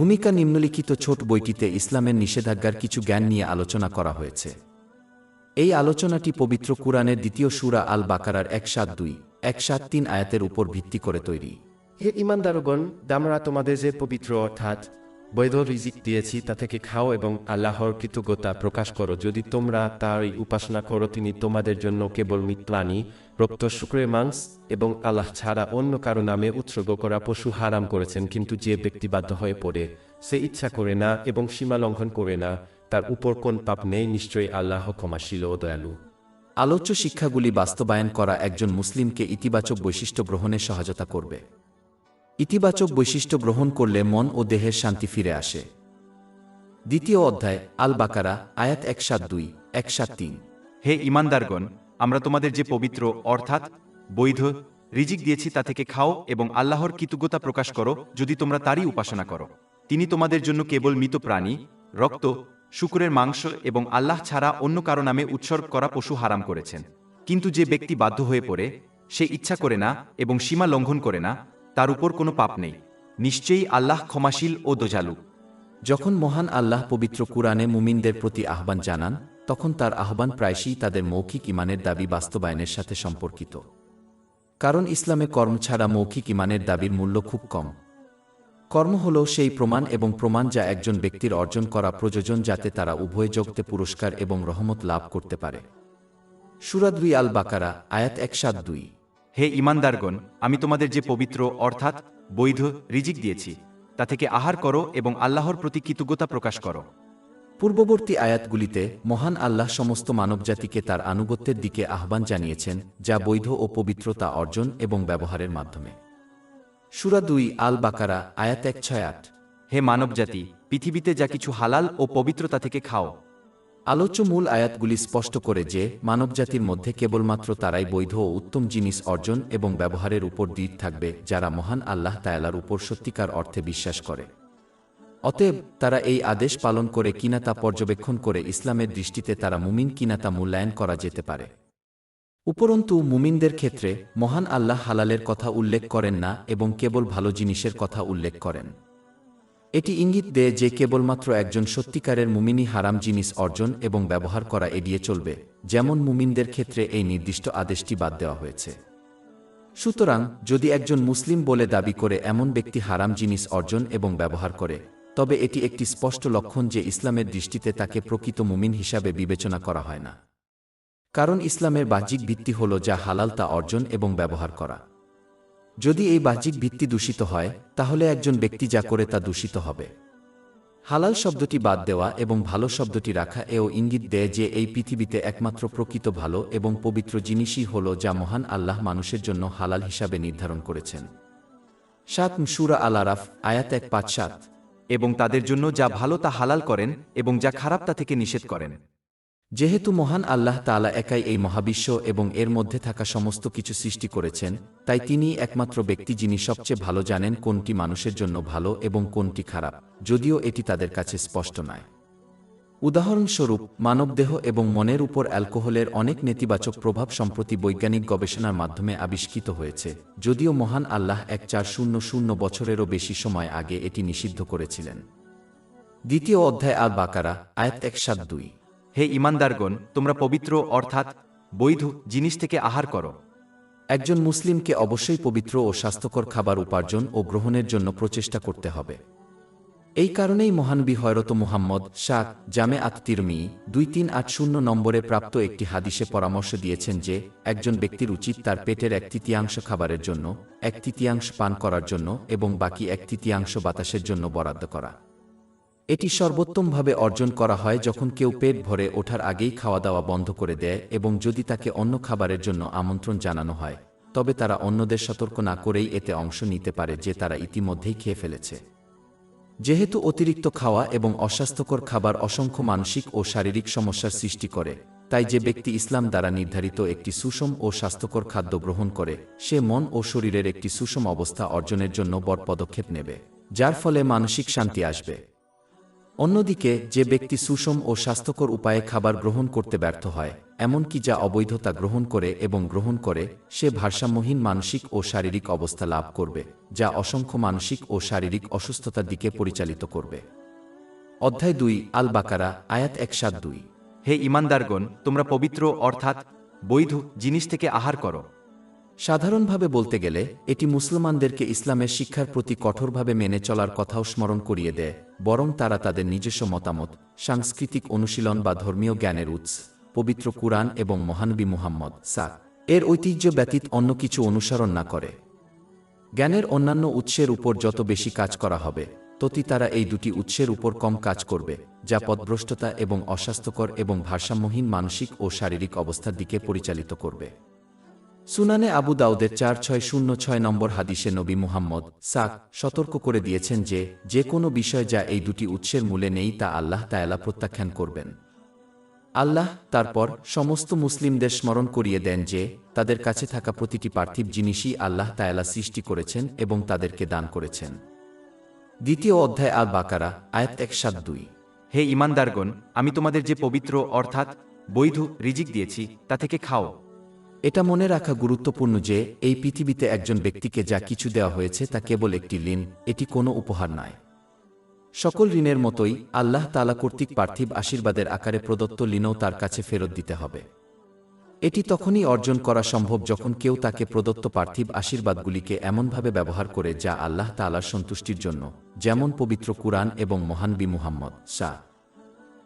ভূমিকা নিম্নলিখিত ছোট বইটিতে ইসলামের নিষেধাজ্ঞার কিছু জ্ঞান নিয়ে আলোচনা করা হয়েছে। এই আলোচনাটি পবিত্র কুরআনের দ্বিতীয় সুরা আল বাকারার এক সাত দুই এক সাত তিন আয়াতের উপর ভিত্তি করে তৈরি। হে ইমানদারগণ দামরা তোমাদের যে পবিত্র অর্থাৎ বৈধ রিজিক দিয়েছি, তা থেকে খাও এবং আল্লাহর কৃতজ্ঞতা প্রকাশ করো। যদি তোমরা তার উপাসনা করো, তিনি তোমাদের জন্য কেবল মিত্রাণী রক্ত শুক্রের মাংস এবং আল্লাহ ছাড়া অন্য কারও নামে উৎসর্গ করা পশু হারাম করেছেন, কিন্তু যে ব্যক্তি বাধ্য হয়ে পড়ে, সে ইচ্ছা করে না এবং সীমা লঙ্ঘন করে না। তার উপর কোন পাপ নেই, নিশ্চয়ই আল্লাহ ক্ষমাশীল ও দয়ালু। আলোচ্য শিক্ষাগুলি বাস্তবায়ন করা একজন মুসলিমকে ইতিবাচক বৈশিষ্ট্য গ্রহণে সহায়তা করবে। ইতিবাচক বৈশিষ্ট্য গ্রহণ করলে মন ও দেহের শান্তি ফিরে আসে। দ্বিতীয় অধ্যায় আল বাকারা আয়াত এক সাত দুই এক সাত তিন। হে ইমানদারগণ, আমরা তোমাদের যে পবিত্র, অর্থাৎ বৈধ, রিজিক দিয়েছি তা থেকে খাও এবং আল্লাহর কৃতজ্ঞতা প্রকাশ করো যদি তোমরা তারই উপাসনা করো। তিনি তোমাদের জন্য কেবল মৃত প্রাণী, রক্ত, শুকুরের মাংস এবং আল্লাহ ছাড়া অন্য কারও নামে উৎসর্গ করা পশু হারাম করেছেন। কিন্তু যে ব্যক্তি বাধ্য হয়ে পড়ে, সে ইচ্ছা করে না এবং সীমা লঙ্ঘন করে না তার উপর কোনো পাপ নেই। নিশ্চয়ই আল্লাহ ক্ষমাশীল ও দোজালু। যখন মহান আল্লাহ পবিত্র কুরআনে মুমিনদের প্রতি আহ্বান জানান, তখন তার আহ্বান প্রায়শই তাদের মৌখিক ইমানের দাবি বাস্তবায়নের সাথে সম্পর্কিত। কারণ ইসলামে কর্ম ছাড়া মৌখিক ইমানের দাবির মূল্য খুব কম। কর্ম হল সেই প্রমাণ এবং প্রমাণ যা একজন ব্যক্তির অর্জন করা প্রয়োজন যাতে তারা উভয় জগতে পুরস্কার এবং রহমত লাভ করতে পারে। সুরাদুই আল বাকারা আয়াত এক সাত দুই। হে ইমানদারগণ আমি তোমাদের যে পবিত্র অর্থাৎ বৈধ রিজিক দিয়েছি তা থেকে আহার করো এবং আল্লাহর প্রতি কৃতজ্ঞতা প্রকাশ করো। পূর্ববর্তী আয়াতগুলিতে মহান আল্লাহ সমস্ত মানবজাতিকে তার আনুগত্যের দিকে আহ্বান জানিয়েছেন যা বৈধ ও পবিত্রতা অর্জন এবং ব্যবহারের মাধ্যমে। সুরা দুই আল বাকারা আয়াত এক ছয় আট। হে মানবজাতি পৃথিবীতে যা কিছু হালাল ও পবিত্রতা থেকে খাও আলোচ্য মূল আয়াতগুলি স্পষ্ট করে যে, মানবজাতির মধ্যে কেবলমাত্র তারাই বৈধ ও উত্তম জিনিস অর্জন এবং ব্যবহারের উপর দৃঢ় থাকবে, যারা মহান আল্লাহ তায়ালার উপর সত্যিকার অর্থে বিশ্বাস করে। অতএব, তারা এই আদেশ পালন করে কিনা তা পর্যবেক্ষণ করে ইসলামের দৃষ্টিতে তারা মুমিন কিনা তা মূল্যায়ন করা যেতে পারে। উপরন্তু, মুমিনদের ক্ষেত্রে মহান আল্লাহ হালালের কথা উল্লেখ করেন না এবং কেবল ভালো জিনিসের কথা উল্লেখ করেন। এটি ইঙ্গিত দেয় যে কেবলমাত্র একজন সত্যিকারের মুমিনই হারাম জিনিস অর্জন এবং ব্যবহার করা এড়িয়ে চলবে, যেমন মুমিনদের ক্ষেত্রে এই নির্দিষ্ট আদেশটি বাদ দেওয়া হয়েছে। সুতরাং, যদি একজন মুসলিম বলে দাবি করে এমন ব্যক্তি হারাম জিনিস অর্জন এবং ব্যবহার করে, তবে এটি একটি স্পষ্ট লক্ষণ যে ইসলামের দৃষ্টিতে তাকে প্রকৃত মুমিন হিসাবে বিবেচনা করা হয় না। কারণ ইসলামের বাহ্যিক ভিত্তি হল যা হালাল তা অর্জন এবং ব্যবহার করা। যদি এই বাহ্যিক ভিত্তি দূষিত হয়, তাহলে একজন ব্যক্তি যা করে তা দূষিত হবে। হালাল শব্দটি বাদ দেওয়া এবং ভালো শব্দটি রাখা এও ইঙ্গিত দেয় যে এই পৃথিবীতে একমাত্র প্রকৃত ভালো এবং পবিত্র জিনিসই হল যা মহান আল্লাহ মানুষের জন্য হালাল হিসাবে নির্ধারণ করেছেন। সাত সুরা আল আরাফ আয়াত এক পাঁচ সাত। এবং তাদের জন্য যা ভালো তা হালাল করেন এবং যা খারাপ তা থেকে নিষেধ করেন। যেহেতু মহান আল্লাহ তালা একাই এই মহাবিশ্ব এবং এর মধ্যে থাকা সমস্ত কিছু সৃষ্টি করেছেন, তাই তিনি একমাত্র ব্যক্তি যিনি সবচেয়ে ভালো জানেন কোনটি মানুষের জন্য ভালো এবং কোনটি খারাপ, যদিও এটি তাদের কাছে স্পষ্ট নয়। উদাহরণস্বরূপ, মানবদেহ এবং মনের উপর অ্যালকোহলের অনেক নেতিবাচক প্রভাব সম্প্রতি বৈজ্ঞানিক গবেষণার মাধ্যমে আবিষ্কৃত হয়েছে, যদিও মহান আল্লাহ এক চার শূন্য শূন্য বছরেরও বেশি সময় আগে এটি নিষিদ্ধ করেছিলেন। দ্বিতীয় অধ্যায় আল বাকারা আয়াত এক সাত দুই। হে ইমানদারগণ, তোমরা পবিত্র, অর্থাৎ বৈধ জিনিস থেকে আহার করো। একজন মুসলিমকে অবশ্যই পবিত্র ও স্বাস্থ্যকর খাবার উপার্জন ও গ্রহণের জন্য প্রচেষ্টা করতে হবে। এই কারণেই মহানবী হয়রত মুহাম্মদ শাক জামে আত তিরমি দুই তিন আট শূন্য নম্বরে প্রাপ্ত একটি হাদিসে পরামর্শ দিয়েছেন যে, একজন ব্যক্তির উচিত তার পেটের এক তৃতীয়াংশ খাবারের জন্য, এক তৃতীয়াংশ পান করার জন্য এবং বাকি এক তৃতীয়াংশ বাতাসের জন্য বরাদ্দ করা। এটি সর্বোত্তমভাবে অর্জন করা হয় যখন কেউ পেট ভরে ওঠার আগেই খাওয়া দাওয়া বন্ধ করে দেয় এবং যদি তাকে অন্য খাবারের জন্য আমন্ত্রণ জানানো হয়, তবে তারা অন্যদের সতর্ক না করেই এতে অংশ নিতে পারে যে তারা ইতিমধ্যেই খেয়ে ফেলেছে। যেহেতু অতিরিক্ত খাওয়া এবং অস্বাস্থ্যকর খাবার অসংখ্য মানসিক ও শারীরিক সমস্যার সৃষ্টি করে, তাই যে ব্যক্তি ইসলাম দ্বারা নির্ধারিত একটি সুষম ও স্বাস্থ্যকর খাদ্য গ্রহণ করে, সে মন ও শরীরের একটি সুষম অবস্থা অর্জনের জন্য বড় পদক্ষেপ নেবে, যার ফলে মানসিক শান্তি আসবে। অন্যদিকে, যে ব্যক্তি সুষম ও স্বাস্থ্যকর উপায়ে খাবার গ্রহণ করতে ব্যর্থ হয়, এমনকি যা অবৈধতা গ্রহণ করে এবং গ্রহণ করে, সে ভারসাম্যহীন মানসিক ও শারীরিক অবস্থা লাভ করবে, যা অসংখ্য মানসিক ও শারীরিক অসুস্থতার দিকে পরিচালিত করবে। অধ্যায় দুই আল বাকারা আয়াত এক সাত দুই। হে ইমানদারগণ, তোমরা পবিত্র, অর্থাৎ বৈধ জিনিস থেকে আহার করো। সাধারণভাবে বলতে গেলে, এটি মুসলমানদেরকে ইসলামের শিক্ষার প্রতি কঠোরভাবে মেনে চলার কথাও স্মরণ করিয়ে দেয়, বরং তারা তাদের নিজস্ব মতামত, সাংস্কৃতিক অনুশীলন বা ধর্মীয় জ্ঞানের উৎস, পবিত্র কুরআন এবং মহানবী মুহাম্মদ সাক এর ঐতিহ্য ব্যতীত অন্য কিছু অনুসরণ না করে। জ্ঞানের অন্যান্য উৎসের উপর যত বেশি কাজ করা হবে, ততই তারা এই দুটি উৎসের উপর কম কাজ করবে, যা পদভ্রষ্টতা এবং অস্বাস্থ্যকর এবং ভারসাম্যহীন মানসিক ও শারীরিক অবস্থার দিকে পরিচালিত করবে। সুনানে আবু দাউদের চার ছয় শূন্য ছয় নম্বর হাদিসে নবী মুহাম্মদ সাক সতর্ক করে দিয়েছেন যে যে কোনো বিষয় যা এই দুটি উৎসের মূলে নেই তা আল্লাহ তায়ালা প্রত্যাখ্যান করবেন। আল্লাহ তারপর সমস্ত মুসলিমদের স্মরণ করিয়ে দেন যে, তাদের কাছে থাকা প্রতিটি পার্থিব জিনিসই আল্লাহ তায়ালা সৃষ্টি করেছেন এবং তাদেরকে দান করেছেন। দ্বিতীয় অধ্যায় আল বাকারা আয়াত এক সাত দুই। হে ইমানদারগণ, আমি তোমাদের যে পবিত্র অর্থাৎ বৈধ রিজিক দিয়েছি, তা থেকে খাও। এটা মনে রাখা গুরুত্বপূর্ণ যে, এই পৃথিবীতে একজন ব্যক্তিকে যা কিছু দেওয়া হয়েছে তা কেবল একটি ঋণ, এটি কোনো উপহার নয়। সকল ঋণের মতোই, আল্লাহ তালা কর্তৃক পার্থিব আশীর্বাদের আকারে প্রদত্ত ঋণও তার কাছে ফেরত দিতে হবে। এটি তখনই অর্জন করা সম্ভব যখন কেউ তাকে প্রদত্ত পার্থিব আশীর্বাদগুলিকে এমনভাবে ব্যবহার করে যা আল্লাহ তালার সন্তুষ্টির জন্য, যেমন পবিত্র কুরআন এবং মহানবী মুহাম্মদ শাহ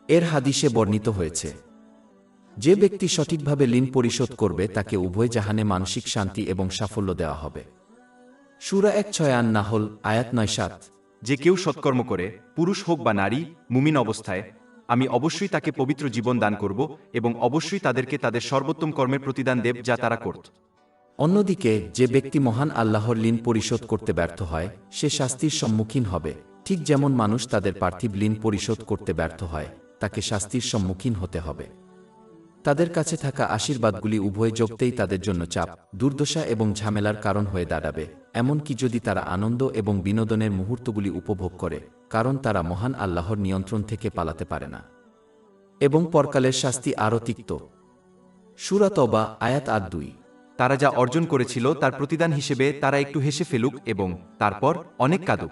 এর হাদিসে বর্ণিত হয়েছে যে ব্যক্তি সঠিকভাবে ঋণ পরিশোধ করবে তাকে উভয় জাহানে মানসিক শান্তি এবং সাফল্য দেওয়া হবে। সুরা এক ছয় আন নাহল আয়াত নয় সাত। যে কেউ সৎকর্ম করে পুরুষ হোক বা নারী মুমিন অবস্থায় আমি অবশ্যই তাকে পবিত্র জীবন দান করব এবং অবশ্যই তাদেরকে তাদের সর্বোত্তম কর্মের প্রতিদান দেব যা তারা করত। অন্যদিকে যে ব্যক্তি মহান আল্লাহর ঋণ পরিশোধ করতে ব্যর্থ হয় সে শাস্তির সম্মুখীন হবে। ঠিক যেমন মানুষ তাদের পার্থিব ঋণ পরিশোধ করতে ব্যর্থ হয় তাকে শাস্তির সম্মুখীন হতে হবে। তাদের কাছে থাকা আশীর্বাদগুলি উভয় যোগতেই তাদের জন্য চাপ দুর্দশা এবং ঝামেলার কারণ হয়ে দাঁড়াবে এমনকি যদি তারা আনন্দ এবং বিনোদনের মুহূর্তগুলি উপভোগ করে কারণ তারা মহান আল্লাহর নিয়ন্ত্রণ থেকে পালাতে পারে না। এবং পরকালের শাস্তি আরও তিক্ত। সুরাতবা আয়াত আর দুই। তারা যা অর্জন করেছিল তার প্রতিদান হিসেবে তারা একটু হেসে ফেলুক এবং তারপর অনেক কাঁদুক।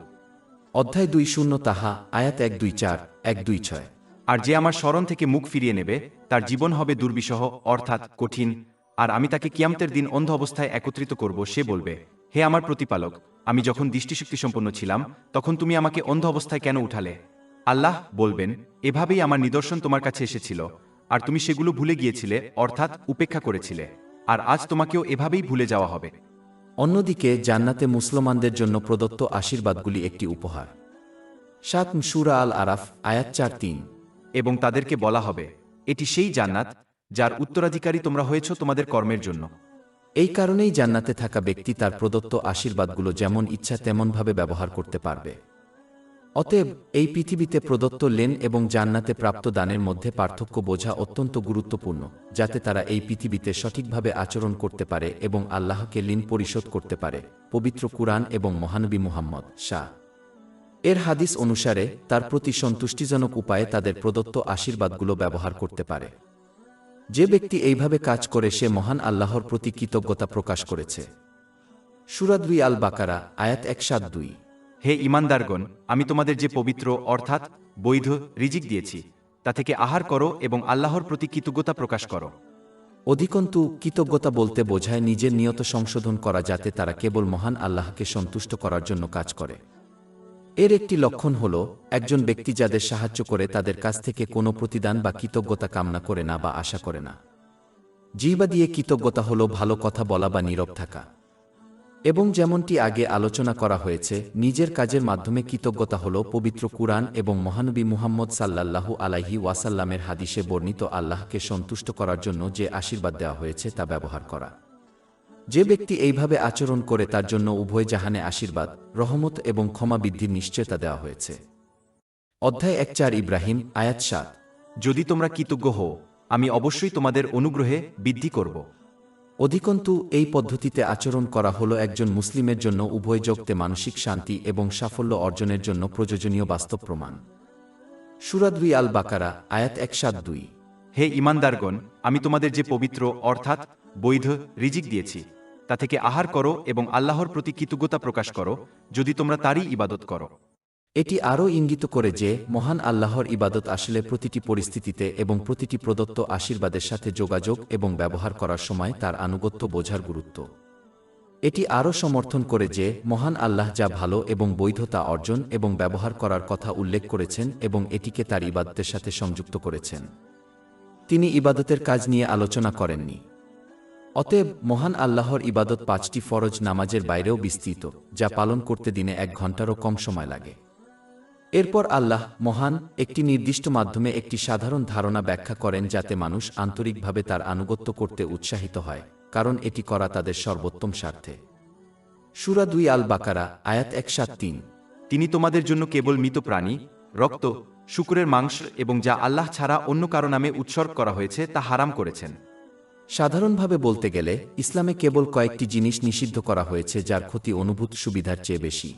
অধ্যায় দুই শূন্য তাহা আয়াত এক দুই চার এক দুই ছয়। আর যে আমার স্মরণ থেকে মুখ ফিরিয়ে নেবে তার জীবন হবে দুর্বিষহ অর্থাৎ কঠিন আর আমি তাকে কিয়ামতের দিন অন্ধ অবস্থায় একত্রিত করব সে বলবে হে আমার প্রতিপালক আমি যখন দৃষ্টিশক্তি সম্পন্ন ছিলাম তখন তুমি আমাকে অন্ধ অবস্থায় কেন উঠালে? আল্লাহ বলবেন এভাবেই আমার নিদর্শন তোমার কাছে এসেছিল আর তুমি সেগুলো ভুলে গিয়েছিলে অর্থাৎ উপেক্ষা করেছিলে আর আজ তোমাকেও এভাবেই ভুলে যাওয়া হবে। অন্যদিকে জান্নাতে মুসলমানদের জন্য প্রদত্ত আশীর্বাদগুলি একটি উপহার। সাত সুরা আল আরাফ আয়াত চার তিন। এবং তাদেরকে বলা হবে এটি সেই জান্নাত যার উত্তরাধিকারী তোমরা হয়েছ তোমাদের কর্মের জন্য। এই কারণেই জান্নাতে থাকা ব্যক্তি তার প্রদত্ত আশীর্বাদগুলো যেমন ইচ্ছা তেমনভাবে ব্যবহার করতে পারবে। অতএব এই পৃথিবীতে প্রদত্ত লেন এবং জান্নাতে প্রাপ্ত দানের মধ্যে পার্থক্য বোঝা অত্যন্ত গুরুত্বপূর্ণ, যাতে তারা এই পৃথিবীতে সঠিকভাবে আচরণ করতে পারে এবং আল্লাহকে ঋণ পরিশোধ করতে পারে। পবিত্র কুরআন এবং মহানবী মুহাম্মদ, শাহ। এর হাদিস অনুসারে তার প্রতি সন্তুষ্টিজনক উপায়ে তাদের প্রদত্ত আশীর্বাদগুলো ব্যবহার করতে পারে। যে ব্যক্তি এইভাবে কাজ করে সে মহান আল্লাহর প্রতি কৃতজ্ঞতা প্রকাশ করেছে। সুরাদুই আল বাকারা আয়াত এক সাত দুই। হে ইমানদারগণ আমি তোমাদের যে পবিত্র অর্থাৎ বৈধ রিজিক দিয়েছি তা থেকে আহার করো এবং আল্লাহর প্রতি কৃতজ্ঞতা প্রকাশ করো। অধিকন্তু কৃতজ্ঞতা বলতে বোঝায় নিজের নিয়ত সংশোধন করা যাতে তারা কেবল মহান আল্লাহকে সন্তুষ্ট করার জন্য কাজ করে। এর একটি লক্ষণ হল, একজন ব্যক্তি যাদের সাহায্য করে তাদের কাছ থেকে কোনো প্রতিদান বা কৃতজ্ঞতা কামনা করে না বা আশা করে না। জিবা দিয়ে কৃতজ্ঞতা হল ভালো কথা বলা বা নীরব থাকা। এবং যেমনটি আগে আলোচনা করা হয়েছে, নিজের কাজের মাধ্যমে কৃতজ্ঞতা হল পবিত্র কুরআন এবং মহানবী মুহাম্মদ সাল্লাল্লাহু আলাইহি ওয়াসাল্লামের হাদিসে বর্ণিত আল্লাহকে সন্তুষ্ট করার জন্য যে আশীর্বাদ দেওয়া হয়েছে তা ব্যবহার করা। যে ব্যক্তি এইভাবে আচরণ করে তার জন্য উভয় জাহানে আশীর্বাদ রহমত এবং ক্ষমা বৃদ্ধির নিশ্চয়তা দেওয়া হয়েছে। অধ্যায় এক চার ইব্রাহিম আয়াত সাত। যদি তোমরা কৃতজ্ঞ হও আমি অবশ্যই তোমাদের অনুগ্রহে বৃদ্ধি করব। অধিকন্তু এই পদ্ধতিতে আচরণ করা হলো একজন মুসলিমের জন্য উভয় জগতে মানসিক শান্তি এবং সাফল্য অর্জনের জন্য প্রয়োজনীয় বাস্তব প্রমাণ। সুরা দুই আল বাকারা আয়াত এক সাত দুই। হে ইমানদারগণ আমি তোমাদের যে পবিত্র অর্থাৎ বৈধ রিজিক দিয়েছি। তা থেকে আহার করো এবং আল্লাহর প্রতি কৃতজ্ঞতা প্রকাশ করো, যদি তোমরা তারই ইবাদত করো। এটি আরও ইঙ্গিত করে যে, মহান আল্লাহর ইবাদত আসলে প্রতিটি পরিস্থিতিতে এবং প্রতিটি প্রদত্ত আশীর্বাদের সাথে যোগাযোগ এবং ব্যবহার করার সময় তার আনুগত্য বোঝার গুরুত্ব। এটি আরও সমর্থন করে যে, মহান আল্লাহ যা ভালো এবং বৈধতা অর্জন এবং ব্যবহার করার কথা উল্লেখ করেছেন এবং এটিকে তার ইবাদতের সাথে সংযুক্ত করেছেন। তিনি ইবাদতের কাজ নিয়ে আলোচনা করেননি। অতএব মহান আল্লাহর ইবাদত পাঁচটি ফরজ নামাজের বাইরেও বিস্তৃত, যা পালন করতে দিনে এক ঘন্টারও কম সময় লাগে। এরপর আল্লাহ মহান একটি নির্দিষ্ট মাধ্যমে একটি সাধারণ ধারণা ব্যাখ্যা করেন যাতে মানুষ আন্তরিকভাবে তার আনুগত্য করতে উৎসাহিত হয়, কারণ এটি করা তাদের সর্বোত্তম স্বার্থে। সুরা দুই আল বাকারা আয়াত এক সাত তিন। তিনি তোমাদের জন্য কেবল মৃত প্রাণী, রক্ত, শুকুরের মাংস এবং যা আল্লাহ ছাড়া অন্য কারও নামে উৎসর্গ করা হয়েছে তা হারাম করেছেন। সাধারণভাবে বলতে গেলে, ইসলামে কেবল কয়েকটি জিনিস নিষিদ্ধ করা হয়েছে যার ক্ষতি অনুভূত সুবিধার চেয়ে বেশি।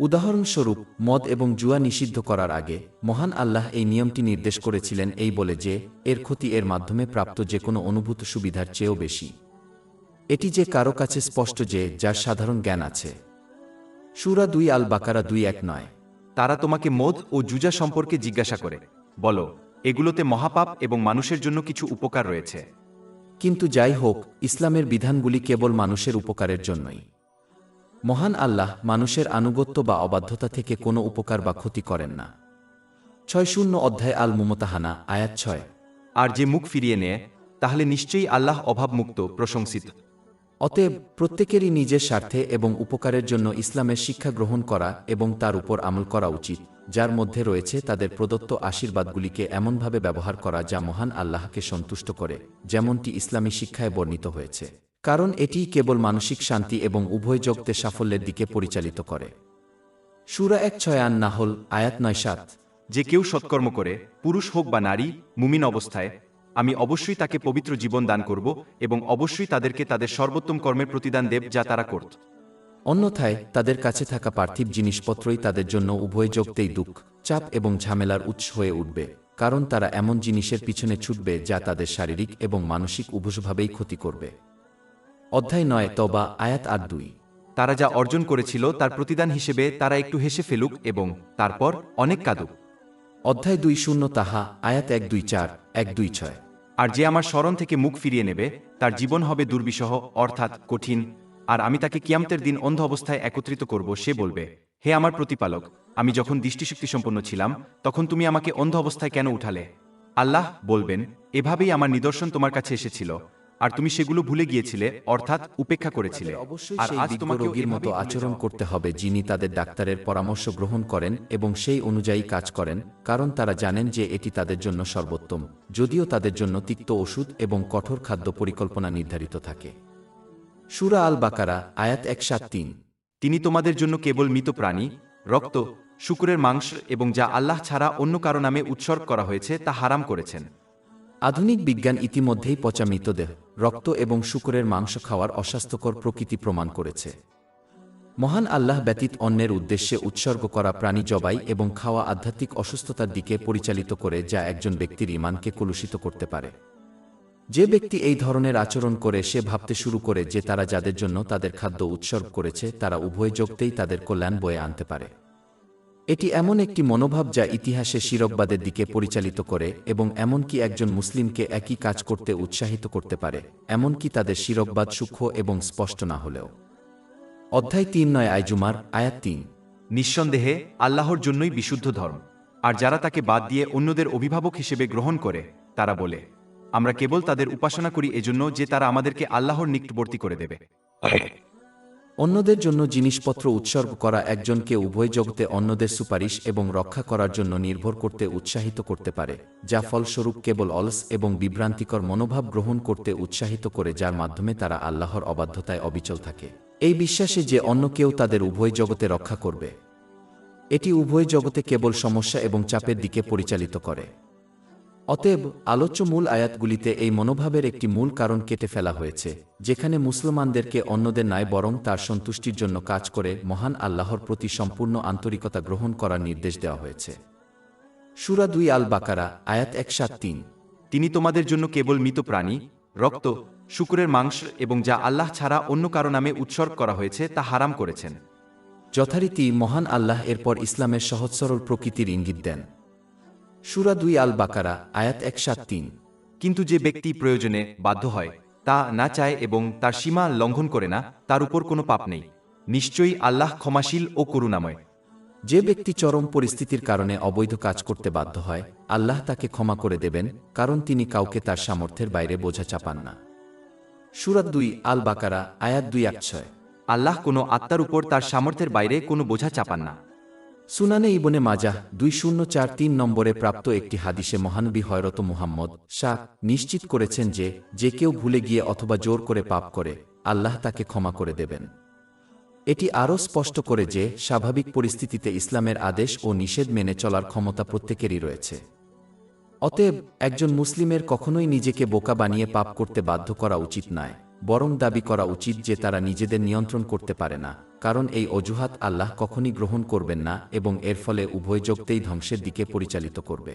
উদাহরণস্বরূপ, মদ এবং জুয়া নিষিদ্ধ করার আগে, মহান আল্লাহ এই নিয়মটি নির্দেশ করেছিলেন এই বলে যে, এর ক্ষতি এর মাধ্যমে প্রাপ্ত যে কোনো অনুভূত সুবিধার চেয়েও বেশি। এটি যে কারও কাছে স্পষ্ট যে, যার সাধারণ জ্ঞান আছে। সুরা দুই আল বাকারা দুই এক নয়। তারা তোমাকে মদ ও জুজা সম্পর্কে জিজ্ঞাসা করে। বলো, এগুলোতে মহাপাপ এবং মানুষের জন্য কিছু উপকার রয়েছে। কিন্তু যাই হোক, ইসলামের বিধানগুলি কেবল মানুষের উপকারের জন্যই। মহান আল্লাহ মানুষের আনুগত্য বা অবাধ্যতা থেকে কোনো উপকার বা ক্ষতি করেন না। ছয় শূন্য অধ্যায় আল মুমতাহানা, আয়াত ছয়। আর যে মুখ ফিরিয়ে নেয়, তাহলে নিশ্চয়ই আল্লাহ অভাবমুক্ত, প্রশংসিত। অতএব প্রত্যেকেরই নিজের স্বার্থে এবং উপকারের জন্য ইসলামের শিক্ষা গ্রহণ করা এবং তার উপর আমল করা উচিত, যার মধ্যে রয়েছে তাদের প্রদত্ত আশীর্বাদগুলিকে এমনভাবে ব্যবহার করা যা মহান আল্লাহকে সন্তুষ্ট করে, যেমনটি ইসলামী শিক্ষায় বর্ণিত হয়েছে। কারণ এটি কেবল মানসিক শান্তি এবং উভয় জগতে সাফল্যের দিকে পরিচালিত করে। সুরা এক ছয় আন নাহল আয়াত নয় সাত। যে কেউ সৎকর্ম করে, পুরুষ হোক বা নারী, মুমিন অবস্থায় আমি অবশ্যই তাকে পবিত্র জীবন দান করব এবং অবশ্যই তাদেরকে তাদের সর্বোত্তম কর্মের প্রতিদান দেব যা তারা করত। অন্যথায় তাদের কাছে থাকা পার্থিব জিনিসপত্রই তাদের জন্য উভয় জগতেই দুঃখ চাপ এবং ঝামেলার উৎস হয়ে উঠবে কারণ তারা এমন জিনিসের পিছনে ছুটবে যা তাদের শারীরিক এবং মানসিক উভসভাবেই ক্ষতি করবে। অধ্যায় নয় তবা আয়াত আর দুই। তারা যা অর্জন করেছিল তার প্রতিদান হিসেবে তারা একটু হেসে ফেলুক এবং তারপর অনেক কাঁদুক। অধ্যায় দুই শূন্য তাহা আয়াত এক দুই চার এক দুই ছয়। আর যে আমার স্মরণ থেকে মুখ ফিরিয়ে নেবে, তার জীবন হবে দুর্বিষহ, অর্থাৎ কঠিন, আর আমি তাকে কিয়ামতের দিন অন্ধ অবস্থায় একত্রিত করব, সে বলবে, হে আমার প্রতিপালক, আমি যখন দৃষ্টিশক্তি সম্পন্ন ছিলাম, তখন তুমি আমাকে অন্ধ অবস্থায় কেন উঠালে? আল্লাহ বলবেন, এভাবেই আমার নিদর্শন তোমার কাছে এসেছিল। আর তুমি সেগুলো ভুলে গিয়েছিলে অর্থাৎ উপেক্ষা করেছিলে। আর আজ তোমাকে রোগীর মতো আচরণ করতে হবে যিনি তাদের ডাক্তারের পরামর্শ গ্রহণ করেন এবং সেই অনুযায়ী কাজ করেন কারণ তারা জানেন যে এটি তাদের জন্য সর্বোত্তম। যদিও তাদের জন্য তিক্ত ওষুধ এবং কঠোর খাদ্য পরিকল্পনা নির্ধারিত থাকে। সুরা আল বাকারা আয়াত এক সাত তিন। তিনি তোমাদের জন্য কেবল মৃত প্রাণী রক্ত শুকুরের মাংস এবং যা আল্লাহ ছাড়া অন্য কারও নামে উৎসর্গ করা হয়েছে তা হারাম করেছেন। আধুনিক বিজ্ঞান ইতিমধ্যেই পচা মৃতদেহ, রক্ত এবং শুকুরের মাংস খাওয়ার অস্বাস্থ্যকর প্রকৃতি প্রমাণ করেছে। মহান আল্লাহ ব্যতীত অন্যের উদ্দেশ্যে উৎসর্গ করা প্রাণী জবাই এবং খাওয়া আধ্যাত্মিক অসুস্থতার দিকে পরিচালিত করে যা একজন ব্যক্তির ইমানকে কলুষিত করতে পারে। যে ব্যক্তি এই ধরনের আচরণ করে সে ভাবতে শুরু করে যে তারা যাদের জন্য তাদের খাদ্য উৎসর্গ করেছে, তারা উভয় যোগতেই তাদের কল্যাণ বয়ে আনতে পারে। এটি এমন একটি মনোভাব যা ইতিহাসে শিরকবাদের দিকে পরিচালিত করে এবং এমনকি একজন মুসলিমকে একই কাজ করতে উৎসাহিত করতে পারে, এমনকি তাদের শিরকবাদ সূক্ষ্ম এবং স্পষ্ট না হলেও। অধ্যায় তিন নয় আইজুমার আয়াত তিন। নিঃসন্দেহে, আল্লাহর জন্যই বিশুদ্ধ ধর্ম, আর যারা তাকে বাদ দিয়ে অন্যদের অভিভাবক হিসেবে গ্রহণ করে, তারা বলে, আমরা কেবল তাদের উপাসনা করি এজন্য যে তারা আমাদেরকে আল্লাহর নিকটবর্তী করে দেবে। অন্যদের জন্য জিনিসপত্র উৎসর্গ করা একজনকে উভয় জগতে অন্যদের সুপারিশ এবং রক্ষা করার জন্য নির্ভর করতে উৎসাহিত করতে পারে, যা ফলস্বরূপ কেবল অলস এবং বিভ্রান্তিকর মনোভাব গ্রহণ করতে উৎসাহিত করে যার মাধ্যমে তারা আল্লাহর অবাধ্যতায় অবিচল থাকে। এই বিশ্বাসে যে অন্য কেউ তাদের উভয় জগতে রক্ষা করবে, এটি উভয় জগতে কেবল সমস্যা এবং চাপের দিকে পরিচালিত করে। অতএব আলোচ্য মূল আয়াতগুলিতে এই মনোভাবের একটি মূল কারণ কেটে ফেলা হয়েছে যেখানে মুসলমানদেরকে অন্যদের নয় বরং তার সন্তুষ্টির জন্য কাজ করে মহান আল্লাহর প্রতি সম্পূর্ণ আন্তরিকতা গ্রহণ করার নির্দেশ দেওয়া হয়েছে। সুরা দুই আল বাকারা আয়াত এক সাত তিন। তিনি তোমাদের জন্য কেবল মৃত প্রাণী রক্ত শুকুরের মাংস এবং যা আল্লাহ ছাড়া অন্য কারও নামে উৎসর্গ করা হয়েছে তা হারাম করেছেন। যথারীতি মহান আল্লাহ এরপর ইসলামের সহজ সরল প্রকৃতির ইঙ্গিত দেন। সুরা দুই আল বাকারা আয়াত এক সাত তিন। কিন্তু যে ব্যক্তি প্রয়োজনে বাধ্য হয়, তা না চায় এবং তার সীমা লঙ্ঘন করে না, তার উপর কোনো পাপ নেই। নিশ্চয়ই আল্লাহ ক্ষমাশীল ও করুণাময়। যে ব্যক্তি চরম পরিস্থিতির কারণে অবৈধ কাজ করতে বাধ্য হয়, আল্লাহ তাকে ক্ষমা করে দেবেন, কারণ তিনি কাউকে তার সামর্থ্যের বাইরে বোঝা চাপান না। সুরাত দুই আল বাকারা আয়াত দুই এক ছয়। আল্লাহ কোনো আত্মার উপর তার সামর্থ্যের বাইরে কোনো বোঝা চাপান না। সুনানে ইবনে মাজাহ দুই শূন্য চার তিন নম্বরে প্রাপ্ত একটি হাদিসে মহানবী হয়রত মুহাম্মদ শাহ নিশ্চিত করেছেন যে যে কেউ ভুলে গিয়ে অথবা জোর করে পাপ করে, আল্লাহ তাকে ক্ষমা করে দেবেন। এটি আরও স্পষ্ট করে যে, স্বাভাবিক পরিস্থিতিতে ইসলামের আদেশ ও নিষেধ মেনে চলার ক্ষমতা প্রত্যেকেরই রয়েছে। অতএব, একজন মুসলিমের কখনোই নিজেকে বোকা বানিয়ে পাপ করতে বাধ্য করা উচিত নয়, বরং দাবি করা উচিত যে তারা নিজেদের নিয়ন্ত্রণ করতে পারে না। কারণ এই অজুহাত আল্লাহ কখনই গ্রহণ করবেন না এবং এর ফলে উভয় জগতেই ধ্বংসের দিকে পরিচালিত করবে।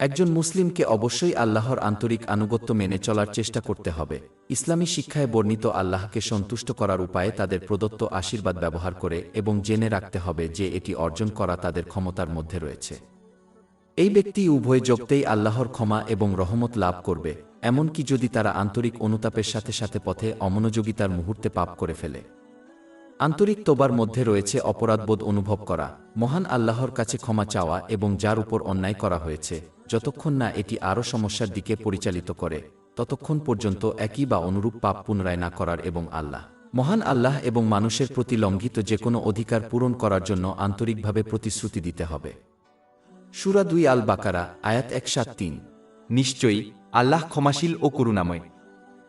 একজন মুসলিমকে অবশ্যই আল্লাহর আন্তরিক আনুগত্য মেনে চলার চেষ্টা করতে হবে। ইসলামী শিক্ষায় বর্ণিত আল্লাহকে সন্তুষ্ট করার উপায়ে তাদের প্রদত্ত আশীর্বাদ ব্যবহার করে এবং জেনে রাখতে হবে যে এটি অর্জন করা তাদের ক্ষমতার মধ্যে রয়েছে। এই ব্যক্তি উভয় জগতেই আল্লাহর ক্ষমা এবং রহমত লাভ করবে, এমনকি যদি তারা আন্তরিক অনুতাপের সাথে সাথে পথে অমনোযোগিতার মুহূর্তে পাপ করে ফেলে। আন্তরিক তোবার মধ্যে রয়েছে অপরাধবোধ অনুভব করা, মহান আল্লাহর কাছে ক্ষমা চাওয়া এবং যার উপর অন্যায় করা হয়েছে, যতক্ষণ না এটি আরও সমস্যার দিকে পরিচালিত করে, ততক্ষণ পর্যন্ত একই বা অনুরূপ পাপ পুনরায় না করার এবং আল্লাহ, মহান আল্লাহ এবং মানুষের প্রতি লঙ্ঘিত যে কোনো অধিকার পূরণ করার জন্য আন্তরিকভাবে প্রতিশ্রুতি দিতে হবে। সুরা দুই আল বাকারা আয়াত এক সাত তিন। নিশ্চয়ই আল্লাহ ক্ষমাশীল ও করুণাময়।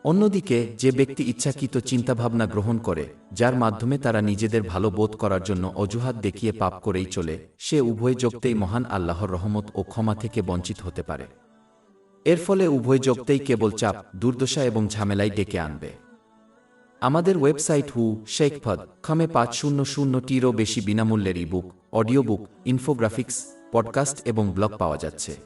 অন্যদিকে, যে ব্যক্তি ইচ্ছাকৃত চিন্তাভাবনা গ্রহণ করে যার মাধ্যমে তারা নিজেদের ভালো বোধ করার জন্য অজুহাত দেখিয়ে পাপ করেই চলে, সে উভয় জগতেই মহান আল্লাহর রহমত ও ক্ষমা থেকে বঞ্চিত হতে পারে। এর ফলে উভয় জগতেই কেবল চাপ, দুর্দশা এবং ঝামেলাই ডেকে আনবে। আমাদের ওয়েবসাইট হু শেখফদ খামে পাঁচ শূন্য শূন্য টিরও বেশি বিনামূল্যের ebook, audio book, infographics, podcast এবং ব্লগ পাওয়া যাচ্ছে।